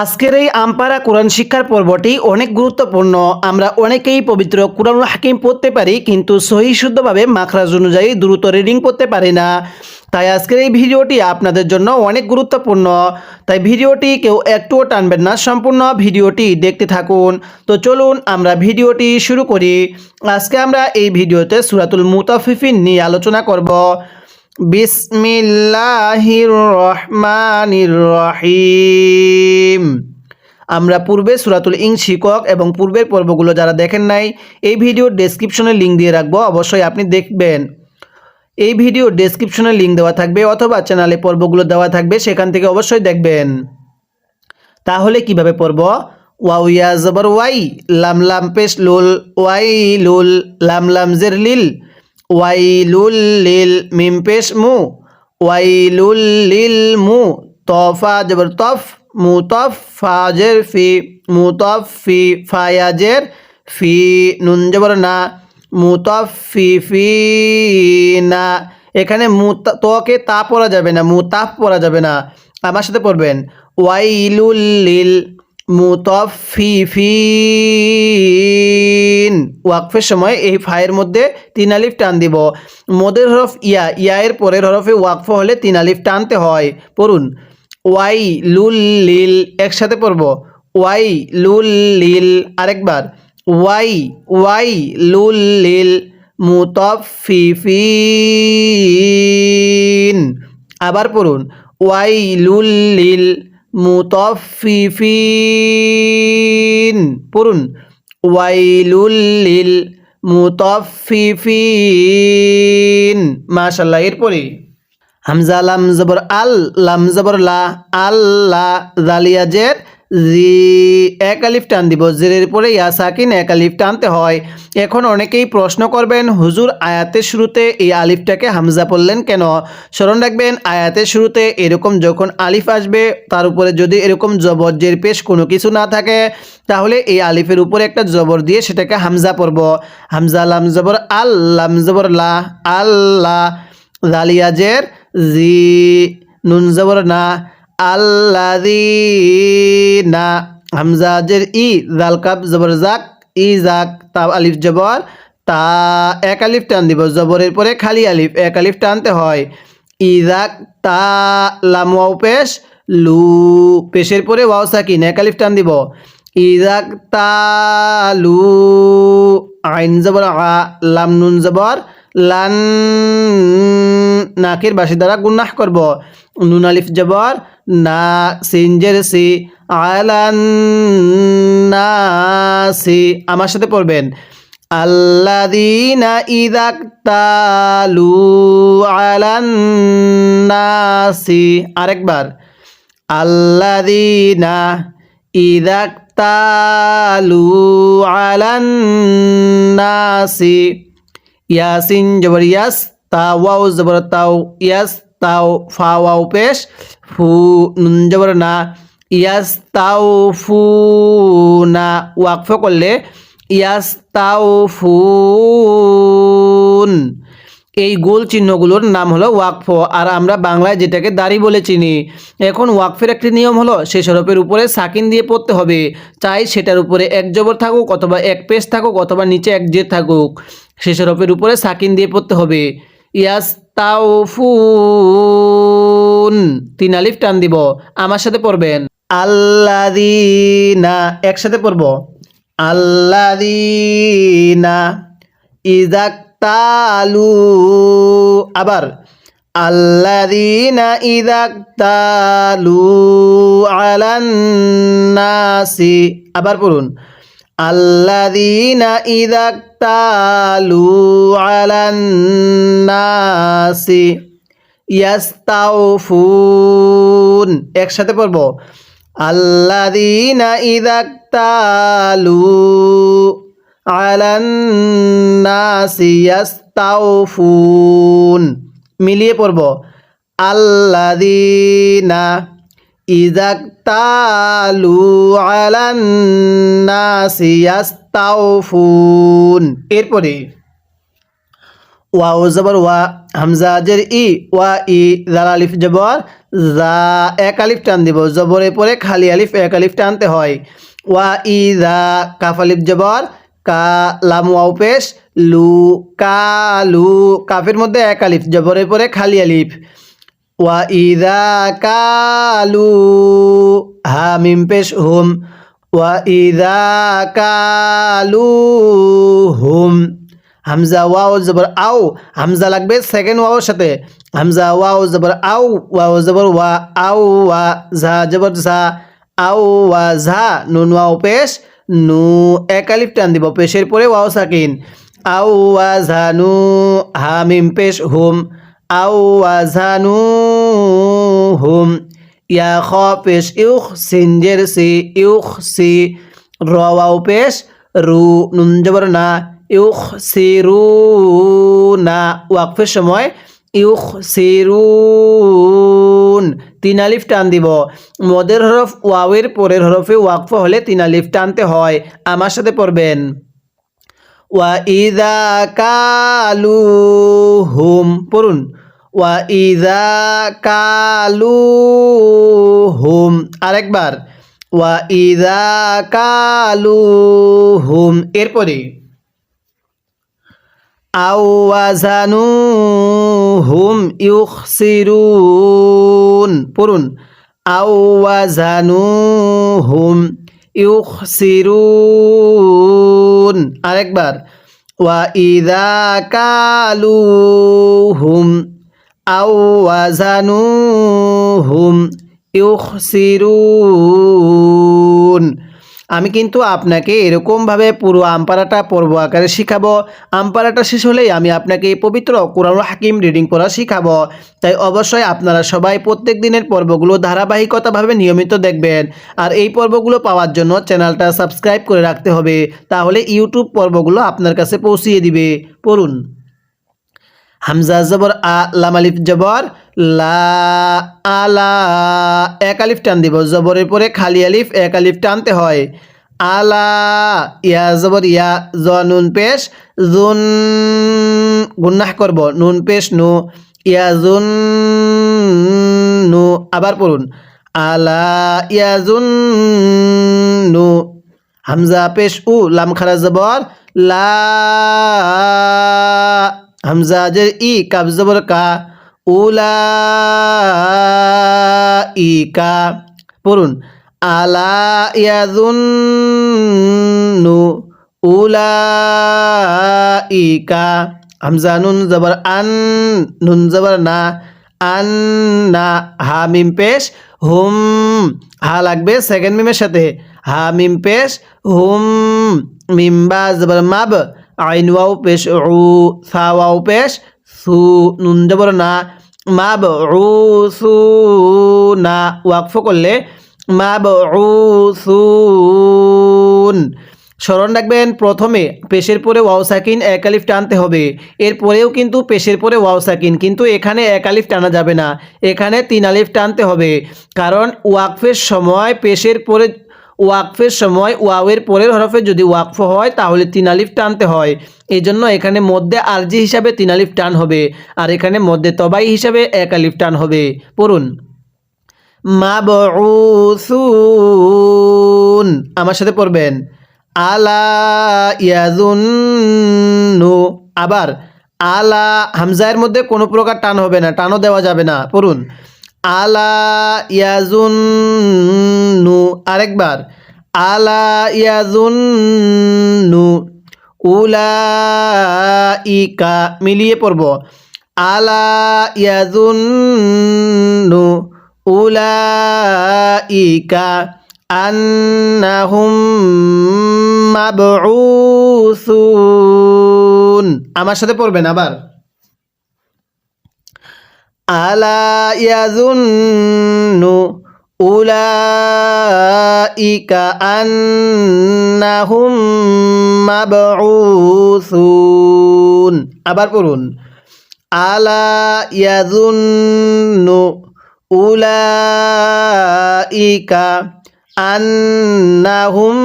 আজকের এই আমপারা কোরআন শিক্ষার পর্বটি অনেক গুরুত্বপূর্ণ। আমরা অনেকেই পবিত্র কোরআনুল হাকিম পড়তে পারি, কিন্তু সহি শুদ্ধভাবে মাখরাজ অনুযায়ী দ্রুত রিডিং করতে পারি না। তাই আজকের এই ভিডিওটি আপনাদের জন্য অনেক গুরুত্বপূর্ণ। তাই ভিডিওটি কেউ একটুও টানবেন না, সম্পূর্ণ ভিডিওটি দেখতে থাকুন। তো চলুন আমরা ভিডিওটি শুরু করি। আজকে আমরা এই ভিডিওতে সুরাতুল মুতাফিফিন নিয়ে আলোচনা করব। বিসমিল্লাহির রহমানির রহিম আমরা পূর্বে সুরাতুল ইং শিকক এবং পূর্বের পর্বগুলো যারা দেখেন নাই, এই ভিডিওর ডেসক্রিপশনে লিঙ্ক দিয়ে রাখব, অবশ্যই আপনি দেখবেন। এই ভিডিও ডেসক্রিপশনে লিঙ্ক দেওয়া থাকবে অথবা চ্যানেলে পর্বগুলো দেওয়া থাকবে, সেখান থেকে অবশ্যই দেখবেন। তাহলে কীভাবে পড়ব? ওয়াও ইয়া জবর ওয়াই, লাম লাম পেশ লুল ওয়াই লুল, লাম লাম জের লিল। ওয়াই লুল মিম পেশ মু ওয়াই লুল মু তফা জবর তফ মু তফ ফাজের ফি মু তফ ফি ফায়াজের ফি নুন জবর না মুতফি ফি ফি না এখানে তোকে তা পড়া যাবে না, মুতাফ পড়া যাবে না। আমার সাথে পড়বেন। ওয়াইলুল লিল মুতফিফিন। ওয়াকফের সময় এই ফায়ের মধ্যে তিন আলিফ টান দিব। মদের হরফ ইয়া ইয়া এর পরের হরফে ওয়াকফ হলে তিন আলিফ টানতে হয়। পড়ুন। ওয়াই লুল লিল একসাথে পড়ব। ওয়াই লুল লিল আরেকবার। ওয়াই ওয়াই লুল লিল মুতফিফিন। আবার পড়ুন। ওয়াই লুল লিল মুতফিফিন পড়ুন। ওয়াইলুল্লিল মুতফিফিন মাশাল্লাহ এরপরে হামজা লাম জবর আল, লাম জবর লা আল্লাহ জালিয়াজের জি, এক আলিফ টান দিব। জেরের পরে ইয়া সাকিন এক আলিফ টানতে হয়। এখন অনেকেই প্রশ্ন করবেন, হুজুর, আয়াতের শুরুতে এই আলিফটাকে হামজা পড়লেন কেন? স্মরণ রাখবেন, আয়াতের শুরুতে এরকম যখন আলিফ আসবে, তার উপরে যদি এরকম জবর জের পেশ কোনো কিছু না থাকে, তাহলে এই আলিফের উপরে একটা জবর দিয়ে সেটাকে হামজা পড়ব। হামজা, লাম জবর, আল, লাম জবর, লা আল্লাহ জালিয়াজের জি, নুন জবর, না। আল্লাদিনা হামজা জের ই জাল কাপ জবর জাক ই জাক তা আলিফ জবর, তা এক আলিফ টান দিব, জবরের পরে খালি আলিফ, এক আলিফ টানতে হয়। ইজাক তা লাম ওয়াও পেশ, লু পেশের পরে ওয়াও সাকিন, এক আলিফ টান দিব। ইজাক তা লু আইন জবর, আ লাম নুন জবর, লান নাকের বাসি দ্বারা গুন্নাহ করব। নুন আলিফ জবর না সিনজের সি, আলান নাসি। আমার সাথে পড়বেন। আল্লাদিনা ইদাক্তালু আলান নাসি। আরেকবার। আল্লাদিনা ইদাক্তালু আলান নাসি। ইয়াসিন জবর ইয়াস, তা ওয়াও জবর তাও ইয়াস, তাও ফা ওয়াও পেশ। ফু, নুন জবর না ইয়াস তাও ফু না ওয়াকফ করলে ইয়াস তাও ফুন এই গোল চিহ্নগুলোর নাম হলো ওয়াকফ। আর আমরা বাংলায় যেটাকে দাড়ি বলে চিনি, এখন ওয়াকফের একটি নিয়ম হলো, সে সরফের উপরে সাকিন দিয়ে পড়তে হবে। চাই সেটার উপরে এক জবর থাকুক অথবা এক পেশ থাকুক অথবা নিচে এক জের থাকুক। সে সরফের উপরে সাকিন দিয়ে পড়তে হবে। ইয়াস তাওফুন তিন আলিফ টান দিব। আমার সাথে পড়বেন। আল্লাদিনা একসাথে পড়ব। আল্লাদিনা ইজাক তালু আবার আল্লাদিনা ইদাক তালু আলান্নাসি, আবার পড়ুন। আল্লাদিনা ইদাক তালু আলান্নাসি ইয়াস্তাউফুন। একসাথে পড়ব। আল্লাদিনা ইদাক তালু আলান্নাসি ইয়াস্তাউফুন। মিলিয়ে পড়ব। আল্লাদিনা ইজাক্তালু আলান্নাসি ইয়াস্তাউফুন এরপরে, ওয়াও জবর, ওয়া হামজা জের ই, ওয়া ই, জাল আলিফ জবর, জা এক আলিফ টান দিব। জবরের পরে খালি আলিফ এক আলিফ টানতে হয়। ওয়া ই, জা, কাফ আলিফ জবর, কা, লাম, ওয়াও লু, কা, লু, কাফের মধ্যে এক আলিফ। জবরের পরে খালি আলিফ। ওয়া ইদা কালু, হা, মিম পেশ হুম। ওয়া ইদা কালু হুম। হামজা, ওয়াও, জবর, আও। হামজা লাগবে সেকেন্ড ওয়াওর সাথে। হামজা, ওয়াও, জবর, আও। ওয়াও, জবর, ওয়া, আও, ওয়া, ঝা, জবর, ঝা, আও, ওয়া, ঝা। নুন, ওয়াও, পেশ, নু, এক আলিফ টান দিব। পেশের পরে ওয়াও, সাকিন। আও, ওয়া ঝানু হা, মিম পেশ হুম। আও, ওয়া ঝানু হুম। ইয়া খ পেশ ইউখ সিনজের সি ইউখ সি র ওয়াও পেশ রু, নুন জবর না ইউখ সিরু না ওয়াকফের সময় ইউখ সিরুন তিন আলিফ টান দিব। মদের হরফ ওয়াওয়ের পরের হরফে ওয়াকফ হলে তিন আলিফ টানতে হয়। আমার সাথে পড়বেন। ওয়া ইদা কালু হুম পড়ুন। ওয়া ইদা কালু হুম আরেকবার, ওয়া ইদা কালু হুম এরপরে, আওয়াজানুহুম ইউখসিরুন। পড়ুন, আওয়াজানুহুম ইউখসিরুন। আরেকবার, ওয়া ইদা কালুহুম আওয়াজানুহুম ইউখসিরুন। আমি কিন্তু আপনাকে এরকমভাবে পুরো আমপারাটা পর্ব আকারে শিখাবো। আমপারাটা শেষ হলেই আমি আপনাকে পবিত্র কোরআন হাকিম রিডিং করা শিখাবো। তাই অবশ্যই আপনারা সবাই প্রত্যেক দিনের পর্বগুলো ধারাবাহিকতাভাবে নিয়মিত দেখবেন। আর এই পর্বগুলো পাওয়ার জন্য চ্যানেলটা সাবস্ক্রাইব করে রাখতে হবে। তাহলে ইউটিউব পর্বগুলো আপনার কাছে পৌঁছিয়ে দিবে। পড়ুন। হামজা জবর আ, লাম আলিফ জবর, লা আলা এক আলিফ টান দিব। জবরের পরে খালি আলিফ, এক আলিফ টানতে হয়। আলা ইয়া জবর, ইয়া, জ, নুন, পেশ, জুন, গুন্নাহ করব। নুন, পেশ, নু, ইয়া, জুন, নু, আবার পড়ুন। আলা ইয়া, জুন, নু, হামজা, পেশ, উ, লাম, খারা, জবর, লা হামজা জের ই কাব জবর কা উলা ই কা পড়ুন, আলা ইয়াজুন্নু উলা ই কা হামজা নুন জবর আন, নুন জবর না, আন না, হা মিম পেশ, হুম, হা লাগবে সেকেন্ড মিমের সাথে, হা মিম পেশ, হুম, মিম বা জবর মাব আইন ওয়াও পেশ, উ, সা ওয়াও পেশ, সু, নুন জবর না। মাব উ, সু, না ওয়াকফ করলে মাব উ সুন স্মরণ রাখবেন, প্রথমে পেশের পরে ওয়াও সাকিন এক আলিফ টানতে হবে। এরপরেও কিন্তু পেশের পরে ওয়াও সাকিন, কিন্তু এখানে এক আলিফ টানা যাবে না। এখানে তিন আলিফ টানতে হবে। কারণ ওয়াকফের সময় পেশের পরে ওয়াকফের সময় ওয়াওয়ের পরের হরফে যদি ওয়াকফ হয়, তাহলে তিন আলিফ টানতে হয়। এই জন্য এখানে মধ্যে আরজি হিসাবে তিন আলিফ টান হবে, আর এখানে মধ্যে তবাই হিসাবে এক আলিফ টান হবে। পড়ুন। মাবউসুন। আমার সাথে পড়বেন। আলা ইয়াজুন্নু। আবার আলা হামজায়ের মধ্যে কোনো প্রকার টান হবে না, টানও দেওয়া যাবে না। পড়ুন। আলা আরেকবার আলা উলাইকা মিলিয়ে পড়ব আলা উলাইকা আন্নাহুম মাবউসুন। আমার সাথে পড়বেন আবার। আলা ইয়াজুন্নু উলাইকা আন্নাহুম মাবউসুন। আবার পড়ুন। আলা ইয়াজুন্নু উলাইকা আন্নাহুম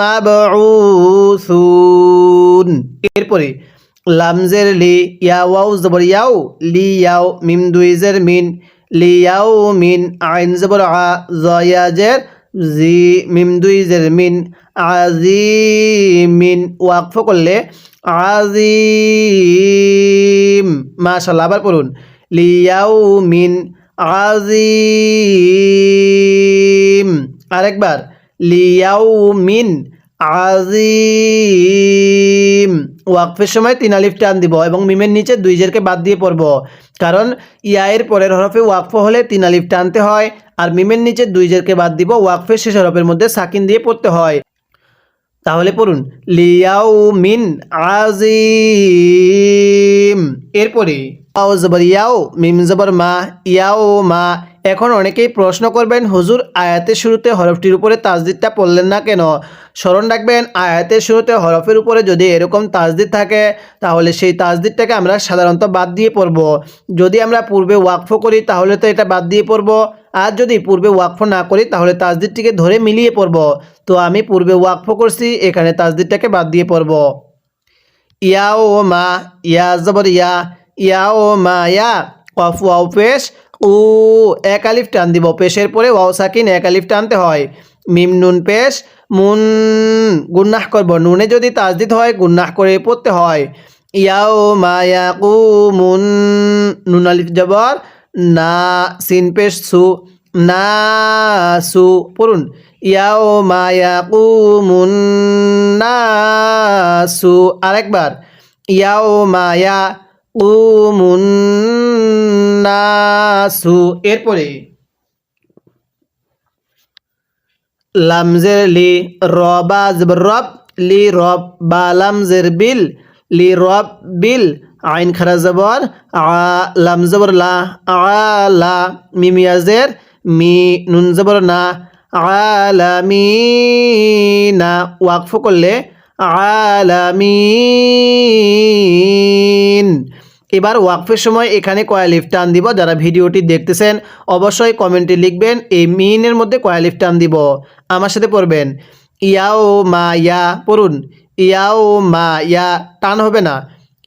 মাবউসুন। এরপরে লামজের লি, ইয়া ওয়াও জবর ইয়াও, লি ইয়াও, মিম দুইজের মিন, লি ইয়াও মিন, আইন জবর আ জয়াজের জি, মিম দুইজের মিন আজিমিন ওয়াকফ করলে আজিম মাশাল্লাহ, আবার পড়ুন লিয়াও মিন আজিম আরেকবার লিয়াও মিন আজিম ওয়াকফের সময় তিন আলিফ টান দিব এবং মিমের নিচে দুই জেরকে বাদ দিয়ে পড়ব। কারণ ইয়ায়ের পরের হরফে ওয়াকফ হলে তিন আলিফ টানতে হয় আর মিমের নিচে দুই জেরকে বাদ দিব ওয়াকফের শেষ হরফের মধ্যে সাকিন দিয়ে পড়তে হয়। তাহলে পড়ুন লিয়াও মিন আজিম। এরপরে ইয়াও মিম জবর মা ইয়াও মা এখন অনেকেই প্রশ্ন করবেন, হুজুর, আয়াতের শুরুতে হরফটির উপরে তাজদিদটা পড়লেন না কেন? স্মরণ রাখবেন, আয়াতের শুরুতে হরফের উপরে যদি এরকম তাজদিদ থাকে, তাহলে সেই তাজদিদটাকে আমরা সাধারণত বাদ দিয়ে পড়ব। যদি আমরা পূর্বে ওয়াকফ করি, তাহলে তো এটা বাদ দিয়ে পড়ব। আর যদি পূর্বে ওয়াকফ না করি, তাহলে তাজদিদটিকে ধরে মিলিয়ে পড়ব। তো আমি পূর্বে ওয়াকফ করছি, এখানে তাজদিদটাকে বাদ দিয়ে পড়ব। ইয়া ও মা, ইয়া জবর ইয়া ইয়া ও মা, ইয়া, কফ, ওয়াও পেশ উ এক আলিফ টান দিব। পেশের পরে ওয়াও সাকিন, এক আলিফ টানতে হয়। মিম নুন পেশ, মুন গুন্নাহ করব। নুনে যদি তাজদিদ হয়, গুন্নাহ করে পড়তে হয়। ইয়াও মা ইয়া কু মুন নুন আলিফ জবর, না সিন পেশ সু, না সু পড়ুন। ইয়াও মা ইয়া কু মুন না সু আরেকবার। ইয়াও মায়া উমুন্নাসু এরপরে, লামজের লি রবা জবর রব, লি রব বা লামজের বিল, লি রব বিল, আইন খারা জবর, আ, লাম জবর লা আলা মিমিয়াজের মি, নুন জবর না আলামিনা ওয়াকফ করলে আলামিন এবার ওয়াকফের সময় এখানে কয়া লিফ টান দিব, যারা ভিডিওটি দেখতেছেন অবশ্যই কমেন্টে লিখবেন, এই মিনের মধ্যে কয়া লিফ টান দিব। আমার সাথে পড়বেন, ইয়াও মা ইয়া, পড়ুন, ইয়াও মা ইয়া, টান হবে না,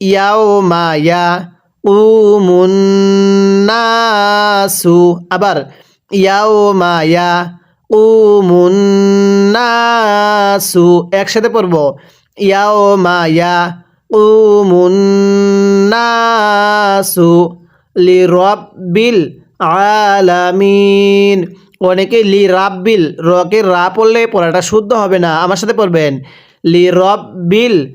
ইয়াও মা ইয়া উমুন্নাসু আবার, ইয়াও মা ইয়া উমুন্নাসু একসাথে পড়ব, ইয়াও মা ইয়া উমুন্নাসু লি রব্বিল আলামিন অনেকে লি রাব্বিল রকে রা পড়লে পড়াটা শুদ্ধ হবে না। আমার সাথে পড়বেন। লি রব্বিল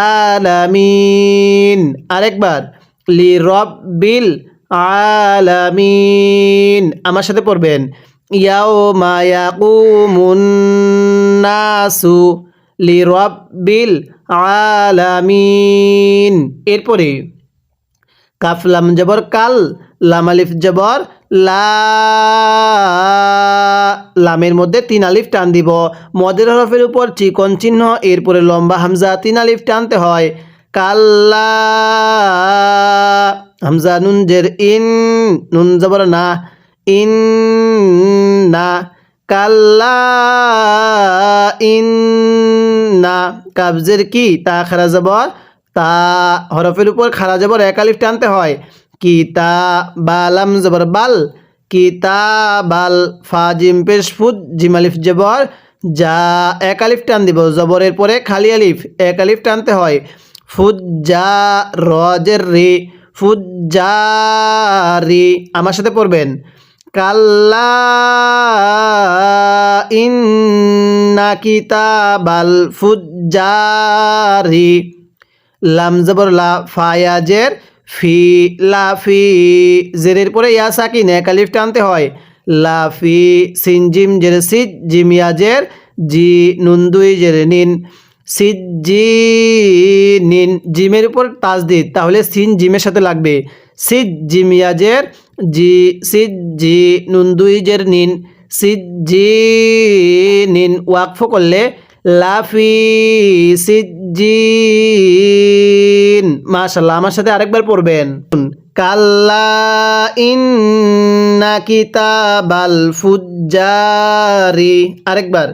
আলামিন। আরেকবার। লি রব্বিল আলামিন। আমার সাথে পড়বেন। ইয়াও মায়াকুমুন্নাসু লি রব্বিল আলামিন। এরপরে কাফ, লাম জবর, কাল, লাম আলিফ জবর, লা, লামের মধ্যে তিন আলিফ টান দিব। মদের হরফের উপর চিকন চিহ্ন, এরপরে লম্বা হামজা, তিন আলিফ টানতে হয়। কাল্লা হামজা, নুন, জের, ইন, নুন জবর, না, ইন, না। কাল্লা না কাবজের কি? তা খারা জবর? তা হরফের উপর খারা জবর এক আলিফ টানতে হয়। কিতা বালাম জবর বাল। কিতা বাল ফা জিম পেশ ফুদ, জিম আলিফ জবর। যা এক আলিফ টান দিব। জবরের পরে খালি আলিফ, এক আলিফ টানতে হয়। ফুদ যা রজের রে। ফুদ যা রি। আমার সাথে পড়বেন। কাল্লা ইন্না কিতাবাল ফুজ্জারি। লাম জবর লা ফায়াজের ফি লাফি জেরের পরে ইয়া সাকিন, এক আলিফ টানতে হয়। লাফি সিনজিম জের সিজ জিমিয়াজের জি নুন দুই, জের নিন, সিজ, জি নিন। জিমের উপর তাজদিদ, তাহলে সিন জিমের সাথে লাগবে। সিজ জিমিয়াজের জি সিজ জি নুন দুই জের নিন সিজ জি নিন ওয়াকফ করলে লাফি সিজ্জিন মাশাল্লাহ আমার সাথে আরেকবার পড়বেন। কাল্লা ইন ইন্না কিতাবাল ফুজ্জারি আরেকবার।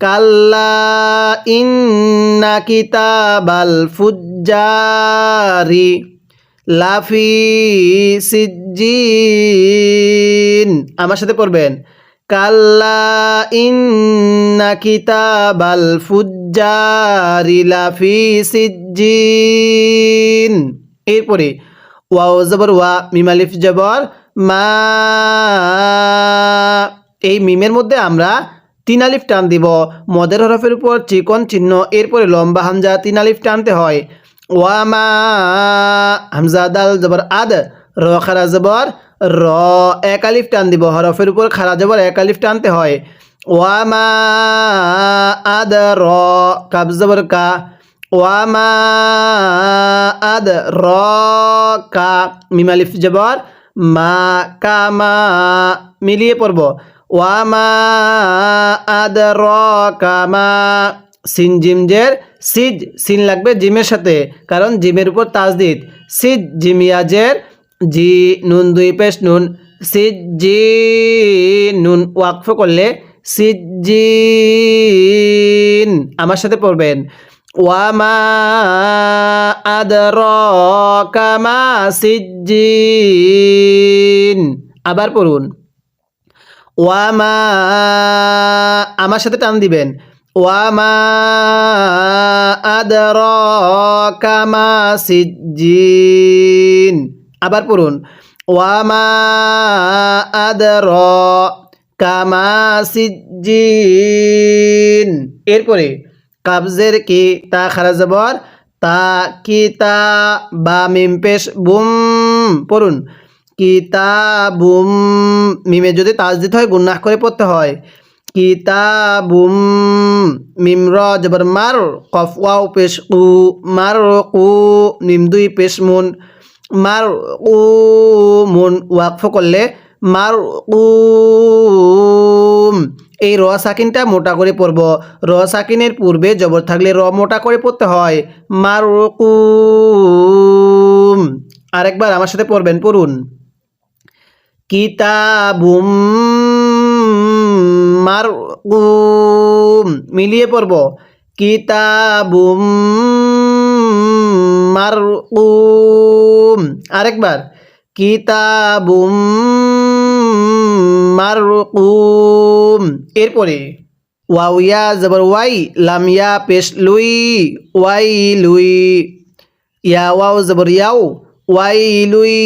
কাল্লা ইন্না কিতাবাল ফুজ্জারি লাফি সিজ্জিন। আমার সাথে পড়বেন। কাল্লা ইন্না কিতাবাল ফুজ্জারি লাফি সিজ্জিন। এরপরে ওয়াও জবর ওয়া মিমালিফ জবর মা। এই মিমের মধ্যে আমরা তিন আলিফ টান দিব। মদের হরফের উপর চিকন চিহ্ন, এরপরে লম্বা হামজা তিন আলিফ টানতে হয়। ওয়ামা হামজা দাল জবর আদ র খারা জবর র এক আলিফ টান দিব। হরফের উপর খারা জবর এক আলিফ টানতে হয়। ওয়ামা আদ র কাব জবর কা। ওয়ামা আদ র কা মিমালিফ জবর মা কামা মিলিয়ে পড়ব। ওয়ামা আদ র কামা সিন জিমজের সিজ সিন লাগবে জিমের সাথে, কারণ জিমের উপর তাজদিদ। সিজ জিমিয়াজের জি নুন, দুই পেশ নুন। সিজ জি নুন ওয়াকফ করলে সিজ জিন আমার সাথে পড়বেন। ওয়ামা আদর কামা সিজ্জিন আবার পড়ুন। ওয়ামা আমার সাথে টান দিবেন। ওয়ামা আদর কামা সিজ্জিন আবার পড়ুন ওয়ামা আদর কামা এরপরে, কাবজের কি? তা খারা জবর, তা কি তা বা মিম পেশ বুম। পড়ুন, কিতাবুম, মিমে যদি তাজ দিতে হয় গুন্নাহ করে পড়তে হয়। কিতাবুম মিম র জবর মার, কফ ওয়াও পেশ উ মার উ নিম দুই পেশ মুন, মার উ মুন, ওয়াকফ করলে মার উম এই র সাকিনটা মোটা করে পড়ব। র সাকিনের পূর্বে জবর থাকলে র মোটা করে পড়তে হয়। মার আরেকবার আমার সাথে পড়বেন, পড়ুন। কিতাবুম মারকুম মিলিয়ে পড়ব। কিতাবুম মারকুম আরেকবার। কিতাবুম মারকুম এরপরে ওয়াউয়া জবর, ওয়াই লামিয়া পেশ, লুই, ওয়াই, লুই, ইয়া, ওয়াও, জবর, ইয়াও, ওয়াই, লুই,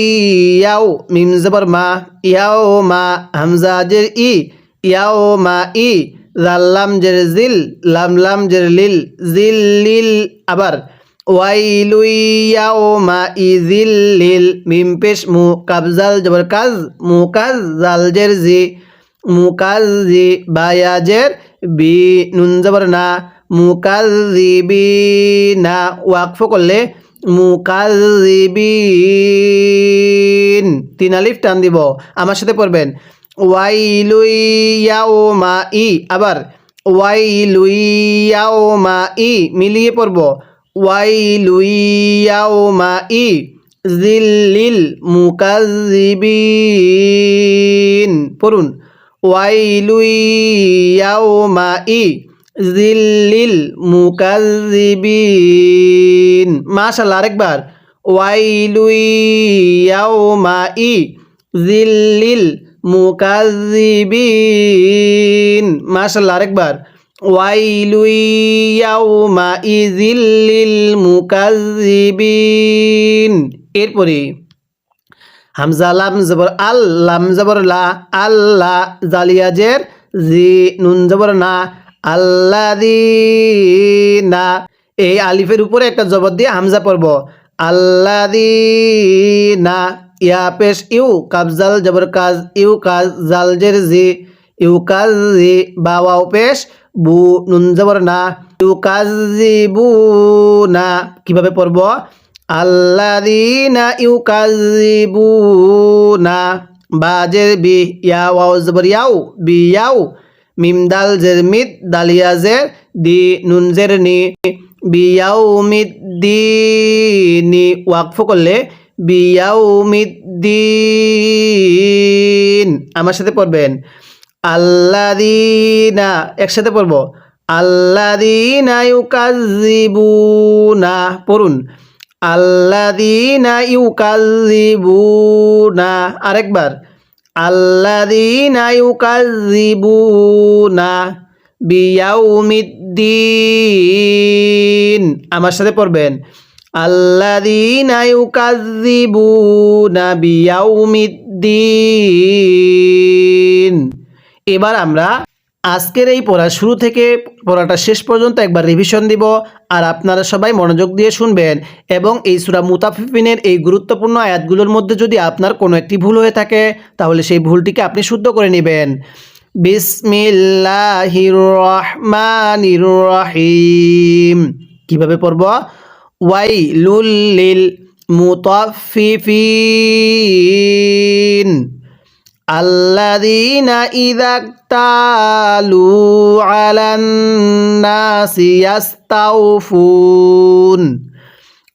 ইয়াও, মিম, জবর, মা, ইয়াও, মা, হামজা, জের, ই ইয়াও মা ই লাল্লাম জের জিল লাম লাম জের লিল, জিল লিল আবার। ওয়াই লুই ইয়াও মা ই জিল লিল, মিম পেশ মু কাবজাল জবর কাজ, মু কাজ জাল জের জি মুকাল জি বায়াজের বি নুন জবর না মুকাল বি না। ওয়াকফ করলে মুকাজিবিন তিন আলিফ টান দিব। আমার সাথে পড়বেন। ওয়াই লুই ইয়াও মা ই আবার ওয়াই লুই ইয়াও মা ই মিলিয়ে পড়ব। ওয়াই লুই ইয়াও মা ই জিল্লিল মুকাজিবিন পড়ুন। ওয়াই লুই ইয়াও মা ই জিল্লিল মুকাজিবিন মাশাল্লাহ আরেকবার। ওয়াইলুই ইয়াউমা ই জিল্লিল মুকাজিবিন মাশাল্লাহ আরেকবার। এরপরে, হামজা লা আল্লাহ নুন না এই আলিফের উপরে একটা জবর দিয়ে হামজা পড়ব। আল্লাদিনা ইয়া পেশ ইউ কাবজাল জবর কাজ, ইউ কাজ জাল জের জি ইউ কাজ জি বাওয়াও পেশ, বু নুন জবর না, ইউ কাজ জি বু না। কীভাবে পড়ব? আল্লাদিনা ইউ কাজ বু না বাজের বি, ইয়া ওয়াও জবর ইয়াও, বি ইয়াও, মিম দাল জের মিদ, দালিয়া জের দি, নুন জের নি বিয়াও মিদ দি নি। ওয়াকফ করলে বিয়াও মিদ দিন আমার সাথে পড়বেন। আল্লাদিনা একসাথে পড়ব। আল্লাদিনা ইউকাজ্জিবুনা পড়ুন। আল্লাদিনা ইউকাজ্জিবুনা আরেকবার। আল্লাদিনা ইউকাজ্জিবুনা বিয়াউমিদ্দিন। আমার সাথে পড়বেন। আল্লাদিনা ইউকাজ্জিবুনা বিয়াউমিদ্দিন। এবার আমরা আজকের এই পড়া শুরু থেকে পড়াটা শেষ পর্যন্ত একবার রিভিশন দিব আর আপনারা সবাই মনোযোগ দিয়ে শুনবেন এবং এই সুরা মুতাফিফিনের এই গুরুত্বপূর্ণ আয়াতগুলোর মধ্যে যদি আপনার কোনো একটি ভুল হয়ে থাকে, তাহলে সেই ভুলটিকে আপনি শুদ্ধ করে নেবেন। বিসমিল্লাহির রহমানির রহিম। কীভাবে পড়ব? ওয়াইলুল লিল মুতাফিফিন الذين إذا اكتالوا على الناس يستوفون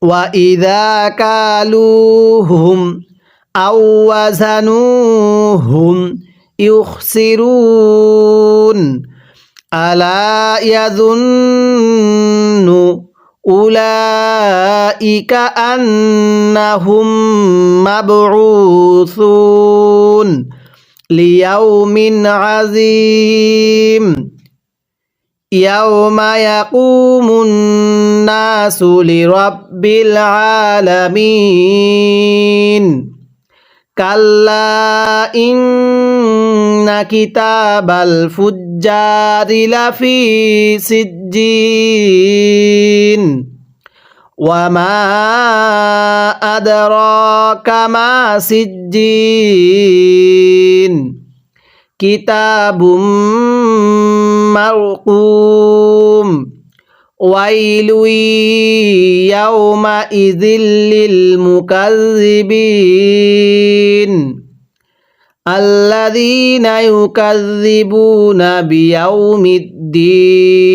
وإذا كالوهم أو وزنوهم يخسرون ألا يظن أولئك أنهم مبعوثون ليوم عظيم يوم يقوم الناس لرب العالمين كلا إن كتاب الفجار لفي سجين وما أدراك ما سجين كتاب مرقوم ويل يومئذ للمكذبين الذين يكذبون بيوم الدين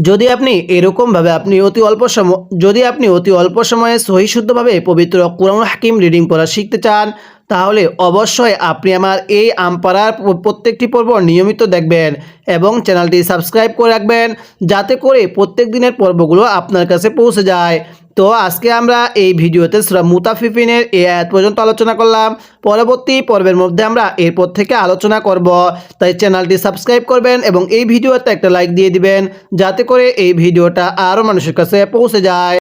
যদি আপনি এরকমভাবে আপনি অতি অল্প সময় যদি আপনি অতি অল্প সময়ে সহিশুদ্ধভাবে পবিত্র কোরআন হাকিম রিডিং পড়া শিখতে চান তাহলে অবশ্যই আপনি আমার এই আমপাড়ার প্রত্যেকটি পর্ব নিয়মিত দেখবেন এবং চ্যানেলটি সাবস্ক্রাইব করে রাখবেন যাতে করে প্রত্যেক দিনের পর্বগুলো আপনার কাছে পৌঁছে যায় তো আজকে আমরা এই ভিডিওতে সুরা মুতাফিফিনের এই আয়াত পর্যন্ত আলোচনা করলাম। পরবর্তী পর্বের মধ্যে আমরা এরপর থেকে আলোচনা করব। তাই চ্যানেলটি সাবস্ক্রাইব করবেন এবং এই ভিডিওতে একটা লাইক দিয়ে দিবেন, যাতে করে এই ভিডিওটা আরও মানুষের কাছে পৌঁছে যায়।